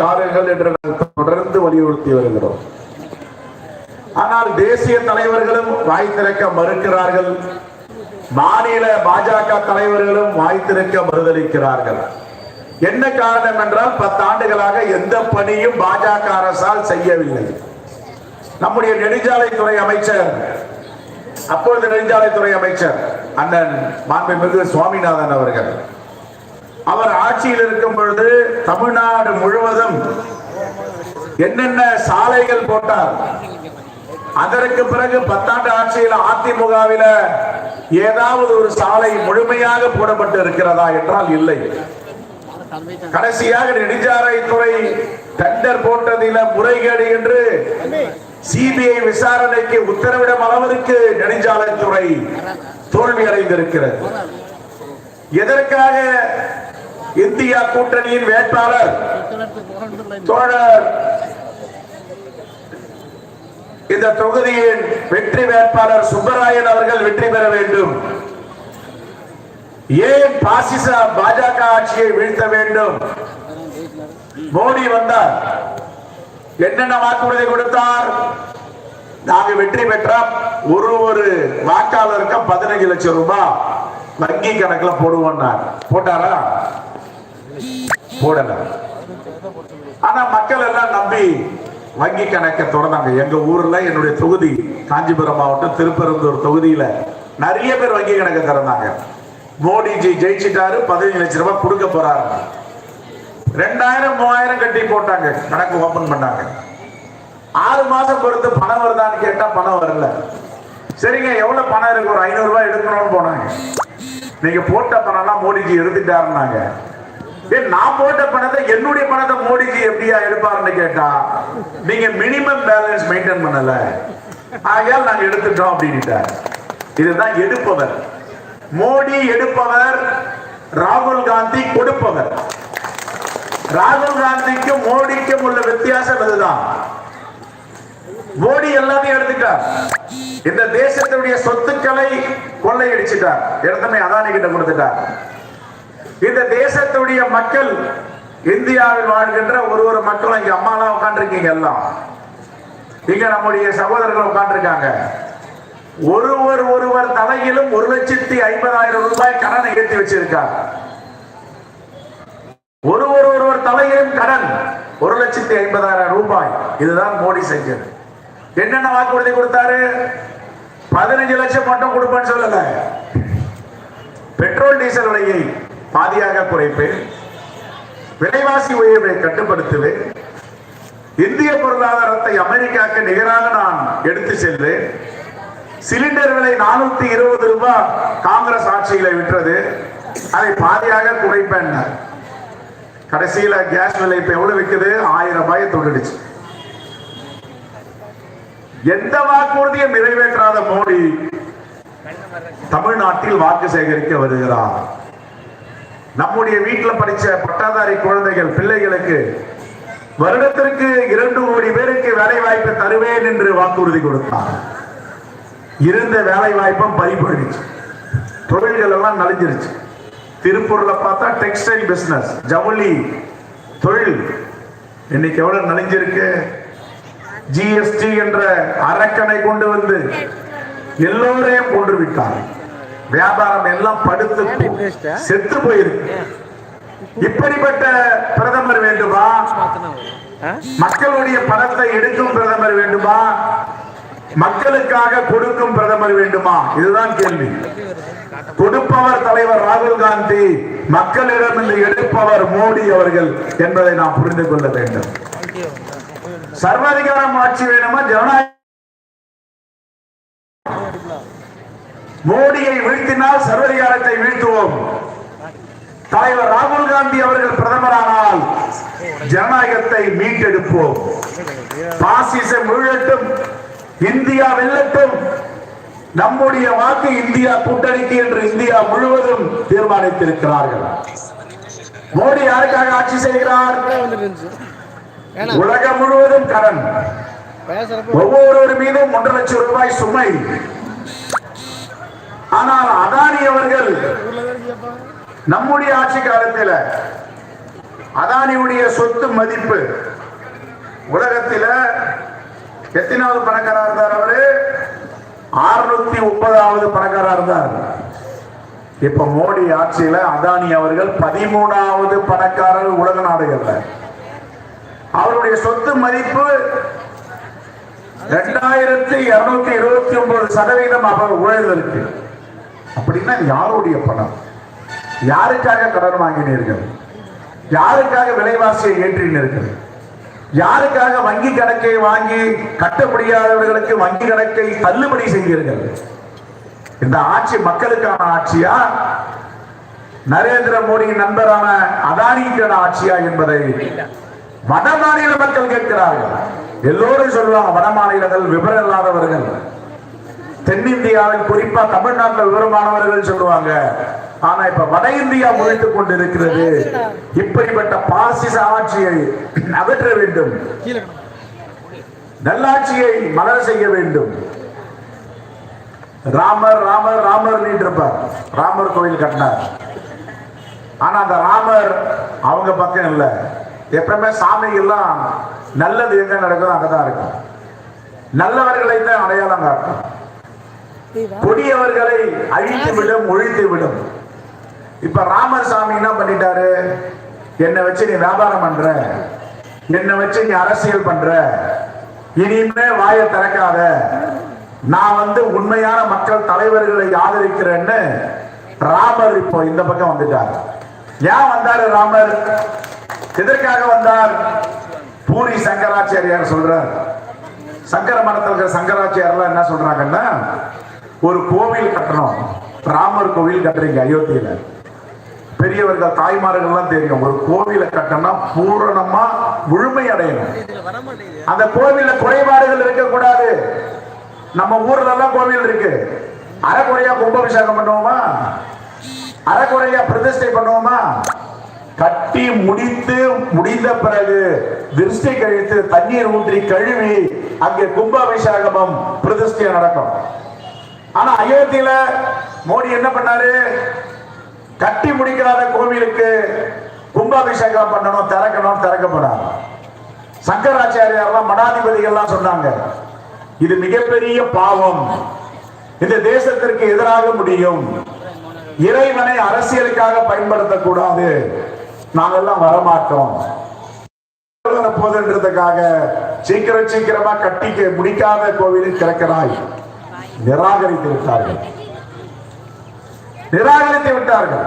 காருங்கள் என்று நாங்கள் தொடர்ந்து வலியுறுத்தி வருகிறோம். ஆனால் தேசிய தலைவர்களும் வாய் திறக்க மறுக்கிறார்கள். மாநில பாஜக தலைவர்களும் வாய் திறக்க மறுதளிக்கிறார்கள். என்ன காரணம் என்றால் பத்தாண்டுகளாக எந்த பணியும் பாஜக அரசால் செய்யவில்லை. நம்முடைய நெடுஞ்சாலைத்துறை அமைச்சர் அப்பொழுது நெடுஞ்சாலைத்துறை அமைச்சர் அண்ணன் மாண்புமிகு சுவாமிநாதன் அவர்கள் அவர் ஆட்சியில் இருக்கும் பொழுது தமிழ்நாடு முழுவதும் என்னென்ன சாலைகள் போட்டார்? அதற்கு பிறகு பத்தாண்டு ஆட்சியில் அதிமுகவில ஏதாவது ஒரு சாலை முழுமையாக போடப்பட்டு இருக்கிறதா என்றால் இல்லை. கடைசியாக நெடுஞ்சாலைத்துறை டெண்டர் போட்டதில முறைகேடு என்று சிபிஐ விசாரணைக்கு உத்தரவிடும் அளவிற்கு நெடுஞ்சாலைத்துறை தோல்வி அடைந்திருக்கிறது எதற்காக இந்தியா கூட்டணியின் வேட்பாளர் தோழர் இந்த தொகுதியின் வெற்றி வேட்பாளர் சுப்பராயன் அவர்கள் வெற்றி பெற வேண்டும். ஏன் பாசிச பாஜக ஆட்சியை வீழ்த்த வேண்டும்? மோடி வந்தார். என்னென்ன வாக்குறுதி கொடுத்தார்? நாங்க வெற்றி பெற்றா ஒரு ஒரு வாக்காளருக்கு பதினஞ்சு லட்சம் ரூபாய் வங்கி கணக்குல போடுவோம் போட்டாரா? போடல. ஆனா மக்கள் எல்லாம் நம்பி வங்கி கணக்கை தொடர்ந்தாங்க. எங்க ஊர்ல என்னுடைய தொகுதி காஞ்சிபுரம் மாவட்டம் திருப்பெருந்தூர் தொகுதியில நிறைய பேர் வங்கி கணக்கை திறந்தாங்க. மோடிஜி ஜெயிச்சிட்டாரு பதினஞ்சு லட்சம் ரூபாய் கொடுக்க போறாரு. ரெண்டாயிரம் மூவாயிரம் கட்டி போட்டாங்க. கணக்கு ஓபன் பண்ணாங்க. ஆறு மாசம் பொறுத்து பணம் வருதான்னு கேட்டா பணம் வரல. சரிங்க எவ்வளவு பணம் இருக்கு? ஒரு ஐநூறு ரூபாய் எடுக்கணும்னு போனாங்க. நீங்க போட்ட பணம்லாம் மோடிஜி எடுத்துட்டாருன்னாங்க. நான் போட்ட பணத்தை என்னுடைய பணத்தை மோடிஜி எப்படியா எடுப்பாருன்னு கேட்டா நீங்க மினிமம் பேலன்ஸ் மெயின்டைன் பண்ணல. ஆகையால் நாங்க எடுத்துட்டோம் அப்படின்ட்டார் இதுதான் எடுப்பவர். மோடி எடுப்பவர் ராகுல் காந்தி கொடுப்பவர். ராகுல் காந்திக்கும் மோடிக்கும் உள்ள வித்தியாசம் இதுதான் மோடி எல்லாத்தையும் எடுத்துட்டார். இந்த தேசத்துடைய சொத்துக்களை கொள்ளையடிச்சிட்டார். எடுத்தமே அதானி கிட்ட கொடுத்துட்டார். இந்த தேசத்துடைய மக்கள் இந்தியாவில் வாழ்கின்ற ஒரு ஒரு மக்களும் இங்க அம்மாலாம் உட்காந்துருக்கீங்க எல்லாம். இங்க நம்முடைய சகோதரர்கள் உட்காந்துருக்காங்க ஒருவர் ஒருவர் தலையிலும் ஒரு லட்சத்தி ஐம்பதாயிரம் ரூபாய் கடனை ஏற்றி வச்சிருக்கார். ஒருவர் ஒருவர் தலையிலும் கடன் ஒரு லட்சத்தி ஐம்பதாயிரம் ரூபாய். இதுதான் மோடி செஞ்சது. என்னென்ன வாக்குறுதி கொடுத்தாரு? பதினஞ்சு லட்சம் மட்டும் கொடுப்பேன்னு சொல்லல. பெட்ரோல் டீசல் விலையை பாதியாக குறைப்பேன். விலைவாசி உயர்வை கட்டுப்படுத்துவேன். இந்திய பொருளாதாரத்தை அமெரிக்காக்கு நிகராக நான் எடுத்து செல்வேன். சிலிண்டர் விலை நானூத்தி இருபது ரூபாய் காங்கிரஸ் ஆட்சியில விற்றது. அதை பாதியாக குறைப்பேன். கடைசியில கேஸ் விலை இப்ப எவ்வளவு விற்குது ஆயிரம் ரூபாயை தொண்டுடுச்சு. எந்த வாக்குறுதியும் நிறைவேற்றாத மோடி தமிழ்நாட்டில் வாக்கு சேகரிக்க வருகிறார்? நம்முடைய வீட்டில் படித்த பட்டாதாரி குழந்தைகள் பிள்ளைகளுக்கு வருடத்திற்கு இரண்டு கோடி பேருக்கு வேலை வாய்ப்பை தருவேன் என்று வாக்குறுதி கொடுத்தார். இருந்த வேலை வாய்ப்பும் பறிபோயிடுச்சு. தொழில்கள் எல்லாம் நலிஞ்சிருச்சு. திருப்பூர்ல பார்த்தா டெக்ஸ்டைல் பிசினஸ் ஜவுளி தொழில். இன்னைக்கு எவ்வளவு நலிஞ்சிருக்கு? ஜிஎஸ்டி என்ற அரக்கனை கொண்டு வந்து எல்லோரையும் கொன்று விட்டார். வியாபாரம் எல்லாம் படுத்து செத்து போயிருக்கு. இப்படிப்பட்ட பிரதமர் வேண்டுமா? மக்களுடைய பணத்தை எடுக்கும் பிரதமர் வேண்டுமா? மக்களுக்காக கொடுக்கும் பிரதமர் வேண்டுமா? இதுதான் கேள்வி. கொடுப்பவர் தலைவர் ராகுல் காந்தி மக்களிடமிருந்து எடுப்பவர் மோடி அவர்கள் என்பதை நாம் புரிந்து கொள்ள வேண்டும். சர்வாதிகாரம் ஆட்சி வேணுமா? ஜனநாயக மோடியை வீழ்த்தினால் சர்வதிகாரத்தை வீழ்த்துவோம். தலைவர் ராகுல் காந்தி அவர்கள் பிரதமரானால் ஜனநாயகத்தை மீட்டெடுப்போம். பாசிசம் வீழட்டும் இந்தியா வெல்லட்டும். நம்முடைய வாக்கு இந்தியா கூட்டணிக்கு என்று இந்தியா முழுவதும் தீர்மானித்திருக்கிறார்கள். மோடி யாருக்காக ஆட்சி செய்கிறார்? உலகம் முழுவதும் கடன். ஒவ்வொருவர் மீதும் ஒன்றரை லட்சம் ரூபாய் சுமை. ஆனால் அதானி அவர்கள் நம்முடைய ஆட்சி காலத்தில் அதானியுடைய சொத்து மதிப்பு உலகத்தில் எத்தனாவது பணக்காரா இருந்தார் அவரு? அறுநூத்தி முப்பதாவது பணக்காரா இருந்தார். இப்ப மோடி ஆட்சியில அதானி அவர்கள் பதிமூணாவது பணக்காரர் உலக நாடுகள்ல. அவருடைய சொத்து மதிப்பு ரெண்டாயிரத்தி இருநூத்தி இருபத்தி ஒன்பது சதவீதம் அவர் ஊழல் அப்படின்னா யாருடைய பணம்? யாருக்காக கடன் வாங்கினீர்கள்? யாருக்காக விலைவாசியை ஏற்றினீர்கள்? யாருக்காக வங்கி கணக்கை வாங்கி கட்ட முடியாதவர்களுக்கு வங்கி கணக்கை தள்ளுபடி செய்தீர்கள்? இந்த ஆட்சி மக்களுக்கான ஆட்சியா? நரேந்திர மோடி நண்பரான அதானிக்கான ஆட்சியா என்பதை வட மாநில மக்கள் கேட்கிறார்கள். எல்லோரும் சொல்லுவாங்க வட மாநிலங்கள் விபரம் இல்லாதவர்கள். தென்னிந்தியாவில் குறிப்பா தமிழ்நாட்டில் விவரமானவர்கள் சொல்லுவாங்க. ஆனா இப்ப வட இந்தியா முழித்துக் கொண்டிருக்கிறது. இப்படிப்பட்ட பாசிச ஆட்சியை அகற்ற வேண்டும். நல்லாட்சியை மலர் செய்ய வேண்டும். ராமர் ராமர் ராமர் இருப்பார் ராமர் கோயில் கட்டினார். ஆனா அந்த ராமர் அவங்க பக்கம் இல்ல. எப்பவுமே சாமிகள்லாம் நல்லது எங்க நடக்குதோ அங்கதான் இருக்கும். நல்லவர்களை தான் அடையாளம் காட்டும். கொடியவர்களை அழித்து விடும் ஒழித்து விடும் இப்ப ராமர் சாமி என்ன பண்ணிட்டாரு? என்னை வச்சு நீ வியாபாரம் பண்ற. என்னை வச்சு நீ அரசியல் பண்ற. இனிமே வாயை திறக்காத. நான் வந்து உண்மையான மக்கள் தலைவர்களை ஆதரிக்கிறேன்னு ராமர் இப்போ இந்த பக்கம் வந்துட்டார். ஏன் வந்தாரு ராமர்? எதற்காக வந்தார்? பூரி சங்கராச்சாரியார் சொல்றார். சங்கர மடத்தில் இருக்கிற சங்கராச்சாரியர்லாம் என்ன சொல்றாங்கன்னா ஒரு கோவில் கட்டணும். ராமர் கோவில் கட்டுறீங்க அயோத்தியில. பெரியவர்கள் தாய்மார்கள்லாம் தெரியும். ஒரு கோவிலை கட்டணும்னா பூரணமா முழுமை அடையணும். அந்த கோவில்ல குறைபாடுகள் இருக்கக்கூடாது. நம்ம ஊர்ல எல்லாம் கோவில் இருக்கு. அறக்குறையா கும்பாபிஷேகம் பண்ணுவோமா? அறக்குறையா பிரதிஷ்டை பண்ணுவோமா? கட்டி முடித்து முடிந்த பிறகு திருஷ்டி கழித்து தண்ணீர் ஊற்றி கழுவி அங்கே கும்பாபிஷேகமும் பிரதிஷ்டையும் நடக்கும். ஆனா அயோத்தியில மோடி என்ன பண்ணாரு? கட்டி முடிக்காத கோவிலுக்கு கும்பாபிஷேகம் பண்ணணும் திறக்கணும் திறக்கப்படாது. சங்கராச்சாரியார்லாம் மடாதிபதிகள்லாம் சொன்னாங்க இது மிகப்பெரிய பாவம். இந்த தேசத்திற்கு எதிராக முடியும். இறைவனை அரசியலுக்காக பயன்படுத்தக்கூடாது. நாங்கெல்லாம் வரமாட்டோம். போதுன்றதுக்காக சீக்கிரம் சீக்கிரமா கட்டிக்க முடிக்காத கோவிலில் திறக்கிறாய் நிராகரித்து விட்டார்கள். நிராகரித்து விட்டார்கள்.